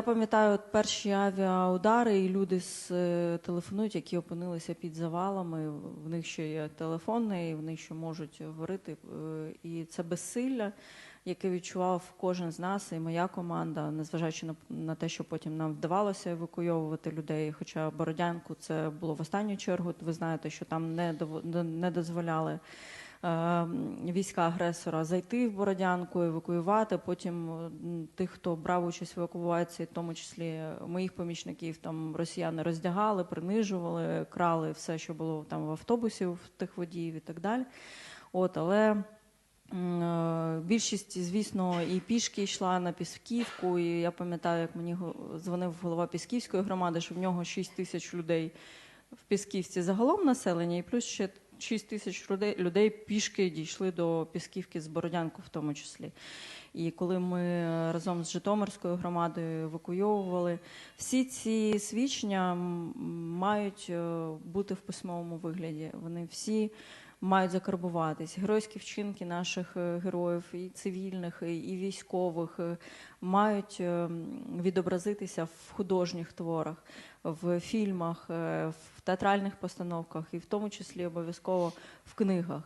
Я пам'ятаю перші авіаудари, і люди з, е, телефонують, які опинилися під завалами. В них ще є телефони, і вони ще можуть говорити. Е, І це безсилля, яке відчував кожен з нас, і моя команда, незважаючи на, на те, що потім нам вдавалося евакуйовувати людей. Хоча Бородянку це було в останню чергу. Ви знаєте, що там не не дозволяли е, війська агресора зайти в Бородянку, евакуювати. Потім тих, хто брав участь в евакуації, в тому числі моїх помічників, там росіяни роздягали, принижували, крали все, що було там в автобусі, в тих водіїв і так далі. От, але більшість, звісно, і пішки йшла на Пісківку. І я пам'ятаю, як мені дзвонив голова Пісківської громади, що в нього 6 тисяч людей в Пісківці загалом населення, і плюс ще 6 тисяч людей, людей пішки дійшли до Пісківки з Бородянку в тому числі. І коли ми е, разом з Житомирською громадою евакуйовували, всі ці свідчення мають е, бути в письмовому вигляді. Вони всі мають закарбуватись. Геройські вчинки наших е, героїв, і цивільних, і військових, е, мають е, відобразитися в художніх творах, в фільмах, в театральних постановках, і в тому числі обов'язково в книгах.